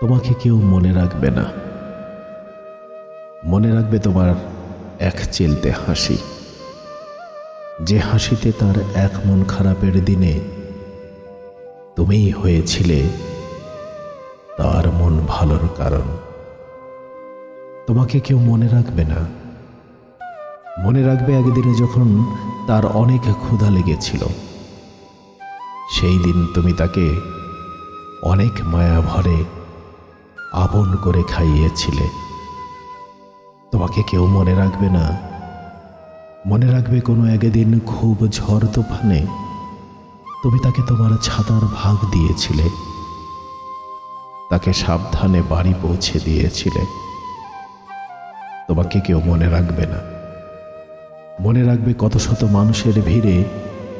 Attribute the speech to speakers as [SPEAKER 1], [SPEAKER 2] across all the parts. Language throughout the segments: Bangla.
[SPEAKER 1] তোমাকে কেউ মনে রাখবে না। মনে রাখবে তোমার এক চেলতে হাসি। যে হাসিতে তার এক মন খারাপের দিনে তুমিই হয়েছিলে তার মন ভালোর কারণ। তোমাকে কেউ মনে রাখবে না। মনে রাখবে একদিনে যখন তার অনেক ক্ষুধা লেগেছিল। সেই দিন তুমি তাকে অনেক মায়া ভরে আপন করে খাইয়েছিলে। তোমাকে কেউ মনে রাখবে না। মনে রাখবে কোনো একদিন খুব ঝড় তুফানে তুমি তাকে তোমার ছাতার ভাগ দিয়েছিলে। তাকে সাবধানে বাড়ি পৌঁছে দিয়েছিলে। তোমাকে কেউ মনে রাখবে না। মনে রাখবে কত শত মানুষের ভিড়ে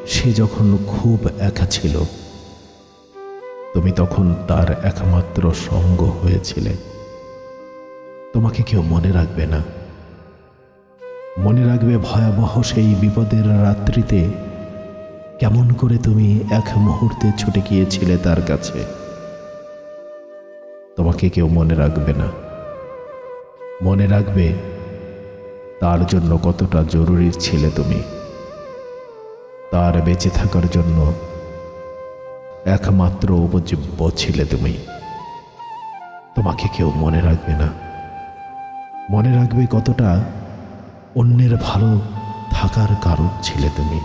[SPEAKER 1] সে যখন খুব একা ছিল। তুমি তখন তার একমাত্র সঙ্গ হয়েছিলে। তোমাকে কেউ মনে রাখবে না। মনে রাখবে ভয়াবহ সেই বিপদের রাত্রিতে কেমন করে তুমি এক মুহূর্তে ছুটে গিয়েছিলে তার কাছে। তোমাকে কেউ মনে রাখবে না। মনে রাখবে তার জন্য কতটা জরুরি ছিলে তুমি। তার বেঁচে থাকার জন্য একমাত্র উপজীব্য ছিলে তুমি। তোমাকে কেউ মনে রাখবে না। মনে রাখবে কতটা অন্যের ভালো থাকার কারণ ছিলে তুমি।